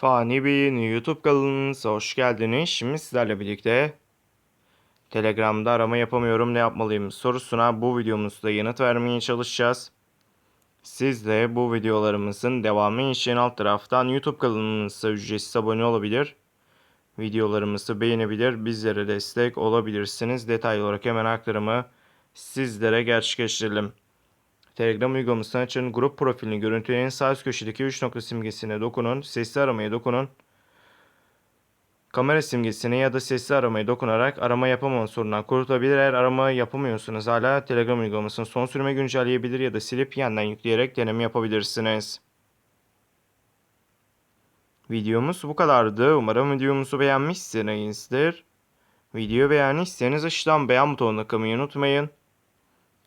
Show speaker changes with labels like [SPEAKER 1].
[SPEAKER 1] Fani Bey'in YouTube kanalınıza hoş geldiniz. Şimdi sizlerle birlikte Telegram'da arama yapamıyorum ne yapmalıyım sorusuna bu videomuzda yanıt vermeye çalışacağız. Siz de bu videolarımızın devamı için alt taraftan YouTube kanalımıza ücretsiz abone olabilir. Videolarımızı beğenebilir, bizlere destek olabilirsiniz. Detaylı olarak hemen aktarımı sizlere gerçekleştirelim. Telegram uygulamasını açın. Grup profilini görüntüleyin. Sağ üst köşedeki 3 nokta simgesine dokunun. Sesli aramaya dokunun. Kamera simgesine ya da sesli aramaya dokunarak arama yapamama sorunundan kurtulabilir. Eğer arama yapamıyorsanız hala Telegram uygulamasını son sürüme güncelleyebilir ya da silip yeniden yükleyerek deneme yapabilirsiniz. Videomuz bu kadardı. Umarım videomuzu beğenmişsinizdir. Videoyu beğendiyseniz aşağıdan beğen butonuna tıklamayı unutmayın.